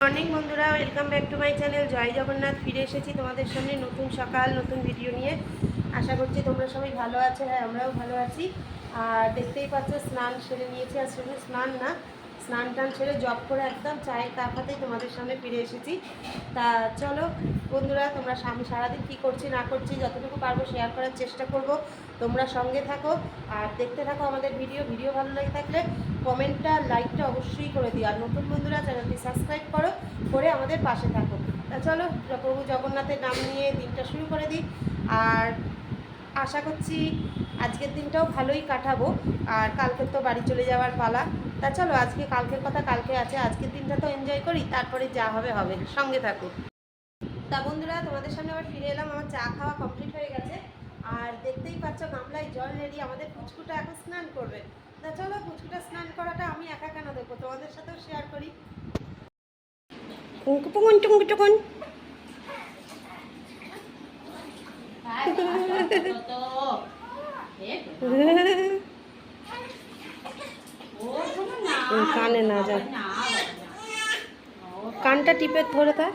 Morning বন্ধুরা welcome back to my channel জয় জগন্নাথ, ফিরে এসেছি তোমাদের সামনে নতুন সকাল, নতুন ভিডিও নিয়ে। আশা করছি তোমরা সবাই ভালো আছো হ্যাঁ আমরাও ভালো আছি। আর দেখতেই পাচ্ছ, স্নান সেরে নিয়েছি, আর শুধু স্নান না স্নান টান সেরে জব করে একদম চায়ের কাপ হাতেই তোমাদের সামনে ফিরে এসেছি। তা চলো, বন্ধুরা, তোমরা আমি সারাদিন কী করছি, না করছি, যতটুকু পারব শেয়ার করার চেষ্টা করব। তোমরা সঙ্গে থাকো আর দেখতে থাকো আমাদের ভিডিও ভিডিও ভালো লাগে থাকলে কমেন্টটা লাইকটা অবশ্যই করে দিও। আর নতুন বন্ধুরা চ্যানেলটি সাবস্ক্রাইব করো, করে আমাদের পাশে থাকো। তা চলো, প্রভু জগন্নাথের নাম নিয়ে দিনটা শুরু করে দিই। আর আশা করছি আজকের দিনটাও ভালোই কাটাবো। আর কালকে তো বাড়ি চলে যাওয়ার পালা। তা চলো আজকে কালকের কথা কালকে আছে আজকের দিনটা তো এনজয় করি তারপরে যা হবে হবে সঙ্গে থাকুক তা বন্ধুরা তোমাদের সামনে আবার ফিরে এলাম আমার চা খাওয়া কমপ্লিট হয়ে গেছে আর দেখতেই পাচ্ছ গামলায় জল রেডি আমাদের পুচকুটা এখন স্নান করবে তা চলো পুচকুটা স্নান করাটা আমি একা কেন দেখব তোমাদের সাথেও শেয়ার করি টুকুন কানে না যা কানটা টিপে ধরে তা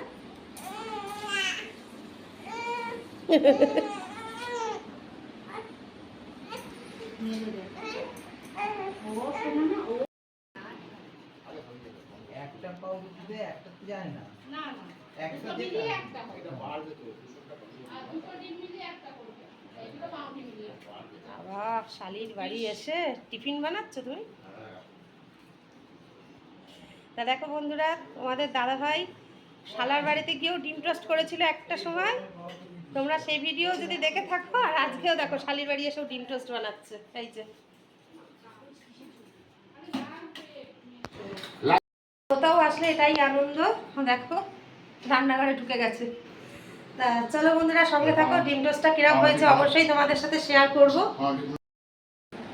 একটা পাউরুটিতে একটা যায় না। একটা যেটা বাবা শালির বাড়ি এসে টিফিন বানাচ্ছ তুমি? তা দেখো বন্ধুরা তোমাদের দাদা ভাই শালার বাড়িতে গিয়েও ডিম টোস্ট করেছিল একটা সময়। তোমরা সেই ভিডিও যদি দেখে থাকো আর আজকেও দেখো শালির বাড়ি এসেও ডিম টোস্ট বানাচ্ছে এই যে। কোথাও আসলে এটাই আনন্দ দেখো রান্নাঘরে ঢুকে গেছে। তা চলো বন্ধুরা সঙ্গে থাকো ডিম টোস্টটা কীরকম হয়েছে অবশ্যই তোমাদের সাথে শেয়ার করব।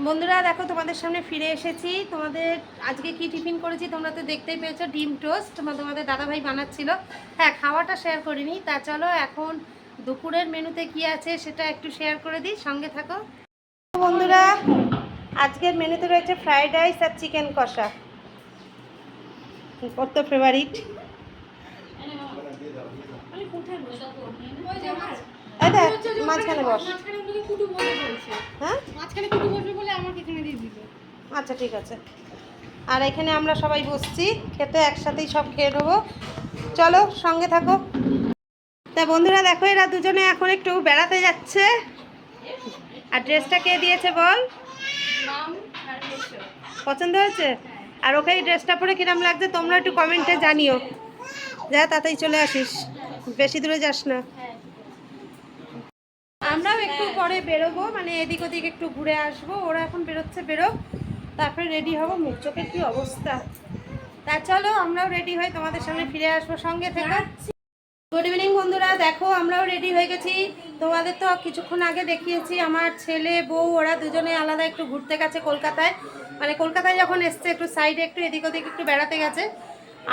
বন্ধুরা, দেখো তোমাদের সামনে ফিরে এসেছি। তোমাদের আজকে কি টিফিন করেছি তোমরা তো দেখতেই পেয়েছ, ডিম টোস্ট। তোমাদের দাদাভাই বানাচ্ছিল। হ্যাঁ খাওয়াটা শেয়ার করিনি, তা চলো এখন দুপুরের মেনুতে কি আছে সেটা একটু শেয়ার করে দিই। সঙ্গে থাকো। বন্ধুরা, আজকের মেনুতে রয়েছে ফ্রাইড রাইস আর চিকেন কষা। কত ফেভারিট এই দেখ মাঝখানে বস। হ্যাঁ? মাঝখানে কুটু বসবে বলে আমাকে এখানে দিয়ে দিল। আচ্ছা ঠিক আছে। আর এখানে আমরা সবাই বসছি খেতে একসাথেই সব খেয়ে নেব। চলো সঙ্গে থাকো। তা বন্ধুরা দেখো এরা দুজনে এখন একটু বেড়াতে যাচ্ছে। আর ড্রেসটা কে দিয়েছে বল? পছন্দ হয়েছে? আর ওকে এই ড্রেসটা পরে কিরম লাগছে তোমরা একটু কমেন্টে জানিও। যা তাতেই চলে আসিস। বেশি দূরে যাস না। আমরাও একটু পরে বেরোবো মানে এদিক ওদিক একটু ঘুরে আসব। ওরা এখন বেরোচ্ছে বেরো তারপরে রেডি হব। মুখ চোখের কি অবস্থা? তা চলো, আমরাও রেডি হয়ে তোমাদের সামনে ফিরে আসব সঙ্গে থেকে। গুড ইভিনিং বন্ধুরা। দেখো, আমরাও রেডি হয়ে গেছি। তোমাদের তো কিছুক্ষণ আগে দেখিয়েছি, আমার ছেলে, বউ, ওরা দুজনে আলাদা একটু ঘুরতে গেছে কলকাতায়। মানে কলকাতায় যখন এসছে, একটু সাইডে একটু, এদিক ওদিক একটু বেড়াতে গেছে।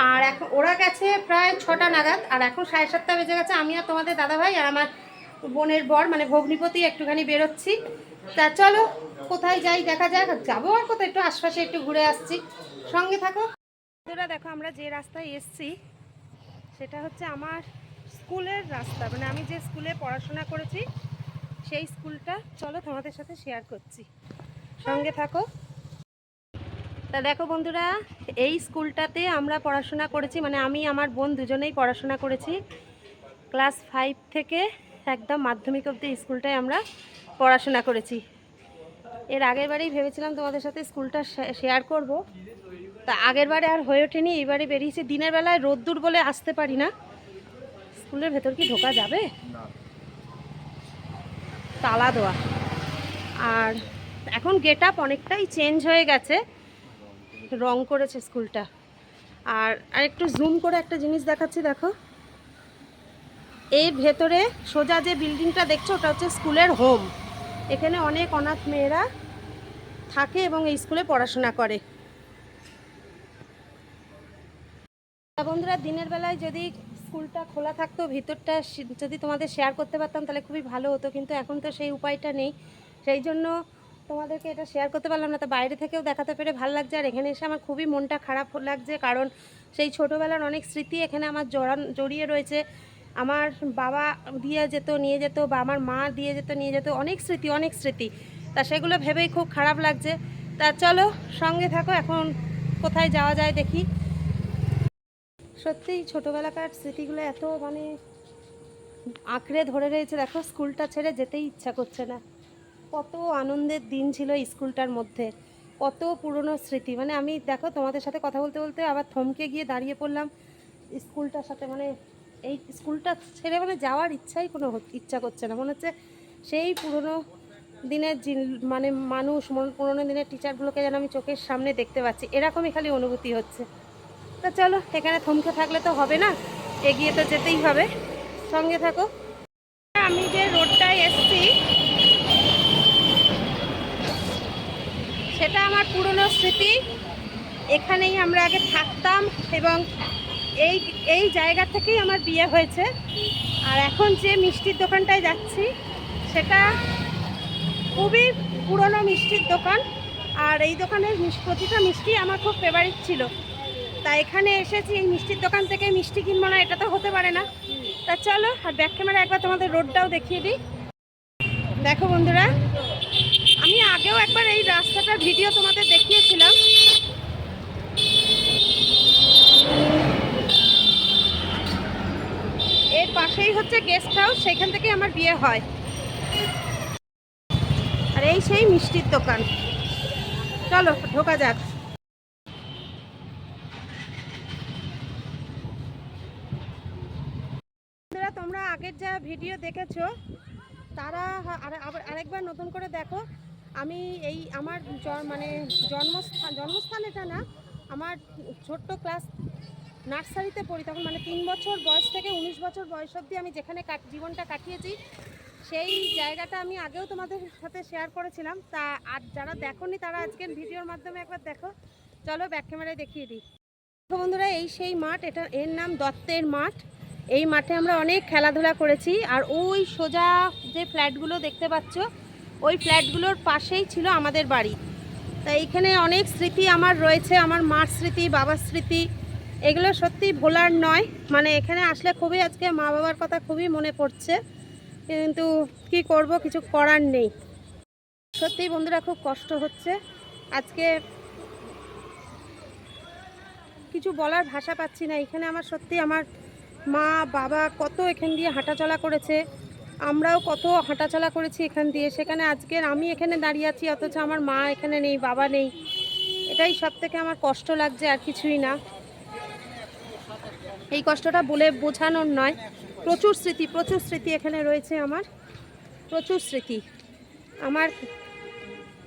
আর এখন ওরা গেছে প্রায় ছটা নাগাদ। আর এখন সাড়ে সাতটা বেজে গেছে। আমি আর তোমাদের দাদাভাই আর আমার বোনের বর মানে ভগ্নিপতি একটুখানি বেরোচ্ছি। তা চলো, কোথায় যাই দেখা যাক, যাব আর কোথায়, একটু আশপাশে একটু ঘুরে আসছি। সঙ্গে থাকো। বন্ধুরা, দেখো আমরা যে রাস্তায় এসছি, সেটা হচ্ছে আমার স্কুলের রাস্তা। মানে আমি যে স্কুলে পড়াশোনা করেছি, সেই স্কুলটা চলো তোমাদের সাথে শেয়ার করছি। সঙ্গে থাকো। তা দেখো বন্ধুরা, এই স্কুলটাতে আমরা পড়াশোনা করেছি মানে আমি, আমার বোন দুজনেই পড়াশোনা করেছি। ক্লাস ফাইভ থেকে একদম মাধ্যমিক অবধি স্কুলটায় আমরা পড়াশোনা করেছি। এর আগের বারেই ভেবেছিলাম তোমাদের সাথে স্কুলটা শেয়ার করব। তা আগের বারে আর হয়ে ওঠেনি এইবারে বেরিয়েছে। দিনের বেলায় রোদ্দুর বলে আসতে পারি না। স্কুলের ভেতর কি ঢোকা যাবে? তালা দেওয়া। আর এখন গেট আপ অনেকটাই চেঞ্জ হয়ে গেছে। রং করেছে স্কুলটা। আর আর একটু জুম করে একটা জিনিস দেখাচ্ছি, দেখো। এই ভেতরে সোজা যে বিল্ডিংটা দেখছ, ওটা হচ্ছে স্কুলের হোম। এখানে অনেক অনাথ মেয়েরা থাকে এবং এই স্কুলে পড়াশোনা করে। বন্ধুরা, দিনের বেলায় যদি স্কুলটা খোলা থাকতো, ভিতরটা যদি তোমাদের শেয়ার করতে পারতাম, তাহলে খুবই ভালো হতো, কিন্তু এখন তো সেই উপায়টা নেই। সেই জন্য তোমাদেরকে এটা শেয়ার করতে পারলাম না, তো বাইরে থেকেও দেখাতে পেরে ভালো লাগছে। আর এখানে এসে আমার খুবই মনটা খারাপ লাগছে, কারণ সেই ছোটোবেলার অনেক স্মৃতি এখানে আমার জড়ান, জড়িয়ে রয়েছে। আমার বাবা দিয়ে যেত, নিয়ে যেত, বা আমার মা দিয়ে যেত, নিয়ে যেত, অনেক স্মৃতি অনেক স্মৃতি। তা সেগুলো ভেবেই খুব খারাপ লাগছে। তা চলো, সঙ্গে থাকো, এখন কোথায় যাওয়া যায় দেখি। সত্যিই ছোটোবেলাকার স্মৃতিগুলো এত মানে আঁকড়ে ধরে রয়েছে। দেখো, স্কুলটা ছেড়ে যেতেই ইচ্ছা করছে না। কত আনন্দের দিন ছিল স্কুলটার মধ্যে। কত পুরনো স্মৃতি। মানে আমি, দেখো, তোমাদের সাথে কথা বলতে বলতে আবার থমকে গিয়ে দাঁড়িয়ে পড়লাম। স্কুলটার সাথে মানে এই স্কুলটা ছেড়ে মানে যাওয়ার ইচ্ছাই কোনো ইচ্ছা করছে না। মনে হচ্ছে সেই পুরনো দিনের মানে মানুষ, মন- পুরনো দিনের টিচারগুলোকে যেন আমি চোখের সামনে দেখতে পাচ্ছি। এরকমই খালি অনুভূতি হচ্ছে। তা চলো, এখানে থমকে থাকলে তো হবে না? এগিয়ে তো যেতেই হবে। সঙ্গে থাকো। আমি যে রোডটায় এসছি, সেটা আমার পুরনো স্মৃতি। এখানেই আমরা আগে থাকতাম এবং এই এই জায়গা থেকেই আমার বিয়ে হয়েছে। আর এখন যে মিষ্টির দোকানটায় যাচ্ছি, সেটা খুবই পুরনো মিষ্টির দোকান। আর এই দোকানের প্রতিটা মিষ্টি আমার খুব ফেভারিট ছিল। তা এখানে এসেছি, এই মিষ্টির দোকান থেকে মিষ্টি কিনবো না, এটা তো হতে পারে না। তা চলো, আর ব্যাক ক্যামেরা একবার তোমাদের রোডটাও দেখিয়ে দিই। দেখো বন্ধুরা, আমি আগেও একবার এই রাস্তাটার ভিডিও তোমাদের দেখিয়েছিলাম। পাশেই হচ্ছে গেস্ট হাউস সেখান থেকে আমার বিয়ে হয়। আর এই সেই মিষ্টির দোকান। চলো, ঢোকা যাক। তোমরা আগের যা ভিডিও দেখেছ, তারা আরেকবার নতুন করে দেখো, আমি এই আমার মানে জন্মস্থান জন্মস্থান এটা না, আমার ছোট্ট ক্লাস নার্সারিতে পড়ি, তখন মানে তিন বছর বয়স থেকে উনিশ বছর বয়স অবধি আমি যেখানে জীবনটা কাটিয়েছি, সেই জায়গাটা আমি আগেও তোমাদের সাথে শেয়ার করেছিলাম। তা আর যারা দেখোনি তারা আজকের ভিডিওর মাধ্যমে একবার দেখো। চলো ব্যাক ক্যামেরায় দেখিয়ে দিই। দেখো বন্ধুরা, এই সেই মাঠ, এটা এর নাম দত্তের মাঠ। এই মাঠে আমরা অনেক খেলাধুলা করেছি, আর ওই সোজা যে ফ্ল্যাটগুলো দেখতে পাচ্ছ, ওই ফ্ল্যাটগুলোর পাশেই ছিল আমাদের বাড়ি। তা এইখানে অনেক স্মৃতি আমার রয়েছে, আমার মার স্মৃতি, বাবার স্মৃতি এগুলো সত্যি ভোলার নয়। মানে এখানে আসলে খুবই আজকে মা বাবার কথা খুবই মনে পড়ছে। কিন্তু কি করব, কিছু করার নেই। সত্যি বন্ধুরা খুব কষ্ট হচ্ছে। আজকে কিছু বলার ভাষা পাচ্ছি না। এখানে আমার সত্যি আমার মা, বাবা কত এখান দিয়ে হাঁটাচলা করেছে। আমরাও কত হাঁটাচলা করেছি এখান দিয়ে। সেখানে আজকের আমি এখানে দাঁড়িয়ে আছি, অথচ আমার মা এখানে নেই, বাবা নেই। এটাই সব থেকে আমার কষ্ট লাগছে, আর কিছুই না। এই কষ্টটা বলে বোঝানোর নয়। প্রচুর স্মৃতি প্রচুর স্মৃতি এখানে রয়েছে আমার। প্রচুর স্মৃতি। আমার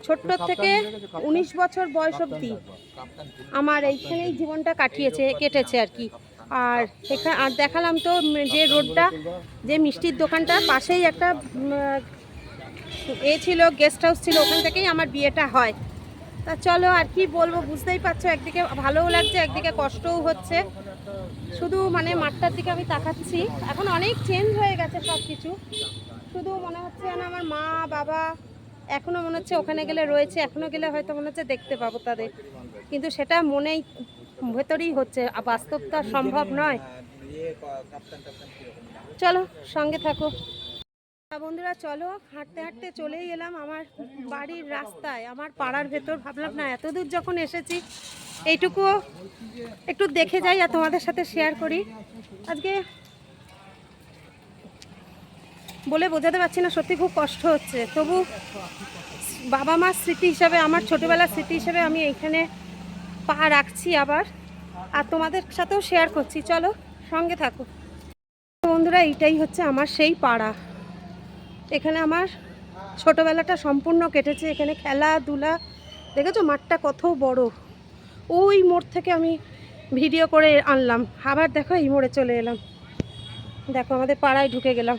ছোট্ট থেকে উনিশ বছর বয়স অবধি আমার এইখানেই জীবনটা কাটিয়েছে কেটেছে আর কি। আর এখানে আর দেখালাম তো যে রোডটা যে মিষ্টির দোকানটা পাশেই একটা এ ছিল গেস্ট হাউস ছিল ওখান থেকেই আমার বিয়েটা হয়। তা চলো আর কি বলব বুঝতেই পারছ একদিকে ভালোও লাগছে একদিকে কষ্টও হচ্ছে। শুধু মানে মাঠটার দিকে আমি তাকাচ্ছি। এখন অনেক চেঞ্জ হয়ে গেছে সব কিছু শুধু মনে হচ্ছে যেন আমার মা, বাবা এখনও মনে হচ্ছে ওখানে গেলে রয়েছে এখনও গেলে হয়তো মনে হচ্ছে দেখতে পাবো তাদের। কিন্তু সেটা মনেই, ভেতরেই হচ্ছে বাস্তব তো সম্ভব নয়। চলো, সঙ্গে থাকো। বন্ধুরা, চলো, হাঁটতে হাঁটতে চলেই এলাম আমার বাড়ির রাস্তায়, আমার পাড়ার ভেতর। ভাবলাম না এত দূর যখন এসেছি এইটুকুও একটু দেখে যাই আর তোমাদের সাথে শেয়ার করি। আজকে বলে বোঝাতে পারছি না, সত্যি খুব কষ্ট হচ্ছে। তবু বাবা মার স্মৃতি হিসাবে, আমার ছোটোবেলার স্মৃতি হিসাবে আমি এইখানে পা রাখছি আবার। আর তোমাদের সাথেও শেয়ার করছি। চলো, সঙ্গে থাকো। বন্ধুরা, এইটাই হচ্ছে আমার সেই পাড়া। এখানে আমার ছোটোবেলাটা সম্পূর্ণ কেটেছে। এখানে খেলাধুলা, দেখেছ? মাঠটা কত বড়। ওই মোড় থেকে আমি ভিডিও করে আনলাম। আবার দেখো এই মোড়ে চলে এলাম। দেখো আমাদের পাড়ায় ঢুকে গেলাম।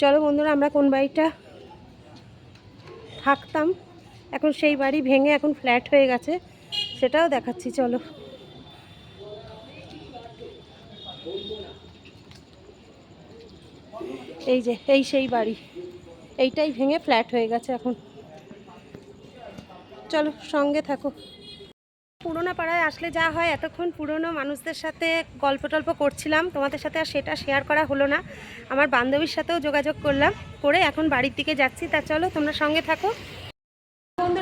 চলো বন্ধুরা, আমরা কোন বাড়িটা? থাকতাম। এখন সেই বাড়ি ভেঙে এখন ফ্ল্যাট হয়ে গেছে, সেটাও দেখাচ্ছি, চলো। এই যে, এই সেই বাড়ি, এইটাই ভেঙে ফ্ল্যাট হয়ে গেছে এখন। চলো, সঙ্গে থাকো। পুরোনো পাড়ায় আসলে যা হয়, এতক্ষণ পুরনো মানুষদের সাথে গল্প টল্প করছিলাম, তোমাদের সাথে আর সেটা শেয়ার করা হলো না। আমার বান্ধবীর সাথেও যোগাযোগ করলাম, করে এখন বাড়ির দিকে যাচ্ছি, তা চলো, তোমরা সঙ্গে থাকো।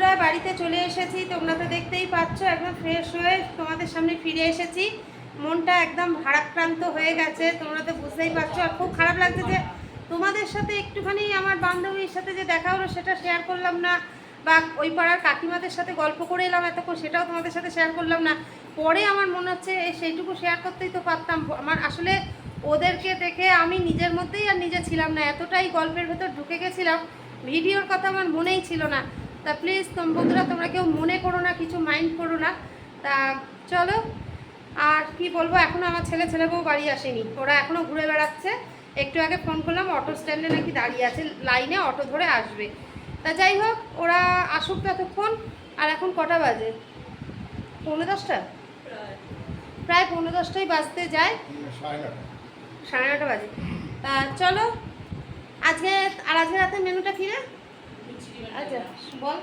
বন্ধুরা বাড়িতে চলে এসেছি, তোমরা তো দেখতেই পাচ্ছ, একদম ফ্রেশ হয়ে তোমাদের সামনে ফিরে এসেছি। মনটা একদম ভারাক্রান্ত হয়ে গেছে, তোমরা তো বুঝতেই পারছ। আর খুব খারাপ লাগছে যে তোমাদের সাথে একটুখানি আমার বান্ধবীর সাথে যে দেখা হলো, সেটা শেয়ার করলাম না। বা ওই পাড়ার কাকিমাদের সাথে গল্প করে এলাম এতক্ষণ, সেটাও তোমাদের সাথে শেয়ার করলাম না। পরে আমার মনে হচ্ছে সেইটুকু শেয়ার করতেই তো পারতাম। আমার আসলে ওদেরকে দেখে আমি নিজের মধ্যেই আর নিজে ছিলাম না, এতটাই গল্পের ভেতর ঢুকে গেছিলাম। ভিডিওর কথা আমার মনেই ছিল না। তা প্লিজ বন্ধুরা তোমরা কেউ মনে করো না, কিছু মাইন্ড করো না। তা চলো, আর কি বলব এখনও আমার ছেলে ছেলে বউ বাড়ি আসেনি। ওরা এখনও ঘুরে বেড়াচ্ছে। একটু আগে ফোন করলাম অটো স্ট্যান্ডে নাকি দাঁড়িয়ে আছে লাইনে অটো ধরে আসবে। তা যাই হোক, ওরা আসুক ততক্ষণ। আর এখন কটা বাজে? পৌনে দশটা? প্রায় পৌনে দশটাই বাজতে যায়। সাড়ে নটা বাজে। তা চলো, আজকে, আর আজকে রাতে মেনুটা কি রে? আচ্ছা বল।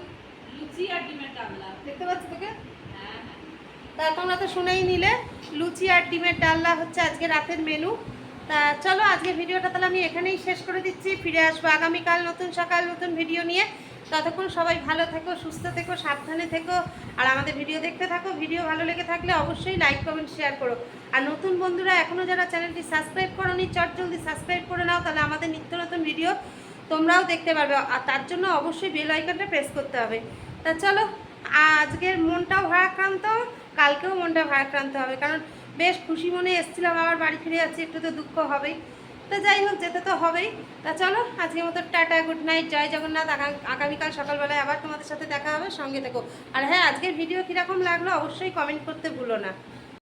লুচি আর ডিমের ডালনা। দেখতে পাচ্ছি তোকে? তা তোমরা তো শুনেই নিলে লুচি আর ডিমের ডালনা হচ্ছে আজকে রাতের মেনু তা চলো আজকে ভিডিওটা তাহলে আমি এখানেই শেষ করে দিচ্ছি। ফিরে আসব আগামীকাল নতুন সকাল নতুন ভিডিও নিয়ে। ততক্ষণ সবাই ভালো থেকো সুস্থ থেকো সাবধানে থেকো। আর আমাদের ভিডিও দেখতে থাকো। ভিডিও ভালো লেগে থাকলে অবশ্যই লাইক কমেন্ট শেয়ার করো। আর নতুন বন্ধুরা এখনও যারা চ্যানেলটি সাবস্ক্রাইব করোনি চট জলদি সাবস্ক্রাইব করে নাও। তাহলে আমাদের নিত্য নতুন ভিডিও তোমরাও দেখতে পারবে। আর তার জন্য অবশ্যই বেল আইকনটা প্রেস করতে হবে। তা চলো, আজকের মনটাও ভারাক্রান্ত, কালকেও মনটা ভারাক্রান্ত হবে। কারণ বেশ খুশি মনে এসেছিলাম, আবার বাড়ি ফিরে যাচ্ছি, একটু তো দুঃখ হবেই। তা যাই হোক, যেতে তো হবেই। তা চলো, আজকের মতো টাটা গুড নাইট জয় জগন্নাথ। আগামীকাল সকালবেলায় আবার তোমাদের সাথে দেখা হবে, সঙ্গে থেকো। আর হ্যাঁ আজকের ভিডিও কীরকম লাগল অবশ্যই কমেন্ট করতে ভুলো না।